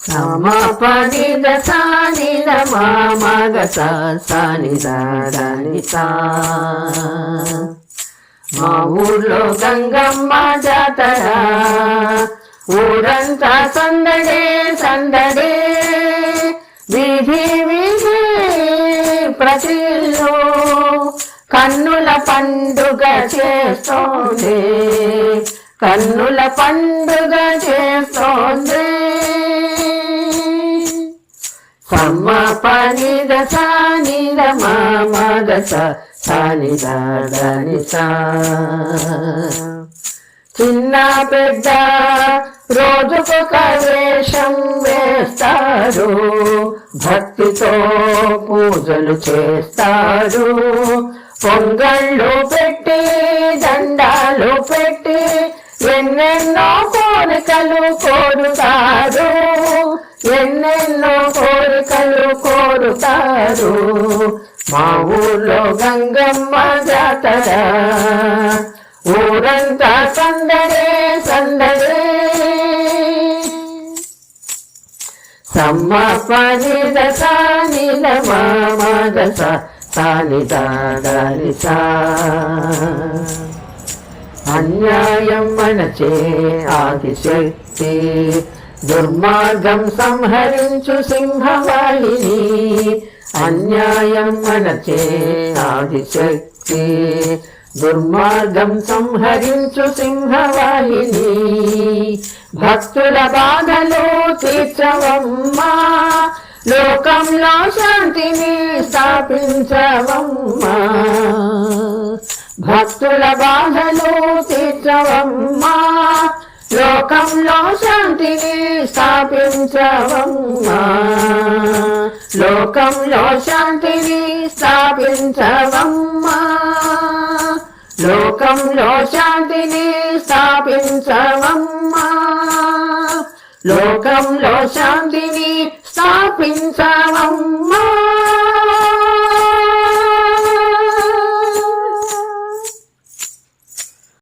సమపని సాని మగ సాని దాని సా మా ఊర్లో గంగమ్మ జాతర ఊరంతా సందడే సందడే విధి విధి ప్రతిలో కన్నుల పండుగ చేస్తోంది కన్నుల పండుగ చేస్తోంది. సమ్మ పనిద సానిద మగ సాని దాని చిన్న పెద్ద రోజుకు వేషం వేస్తారు భక్తితో పూజలు చేస్తారు. పొంగళ్ళు పెట్టి దండాలు పెట్టి ఎన్నెన్నో కోరికలు కోరుతారు. ఎన్నెన్నో కోరికలు కొడుతారు. మా ఊర్లో గంగమ్మ జాతర. ఊరంతా సందడే సందడే. సమ్మ పనిద సానిద మగ సాని దాని అన్యాయం మనచే ఆదిశక్తి. దుర్మార్గం సంహరించు సింహవాహిని అన్యాయం మనచే ఆదిశక్తి. దుర్మార్గం సంహరించు సింహవాహిని భక్తుల బాధలో తీర్చవమ్మా. లోకంలో శాంతిని స్థాపించవమ్మా. భక్తుల బాధలో తీర్చవమ్మా. లోకంలో శాంతిని స్థాపించవమ్మా. లోకంలో శాంతిని స్థాపించవమ్మా. లోకంలో శాంతిని స్థాపించవమ్మా లోకంలో శాంతిని స్థాపించవమ్మా.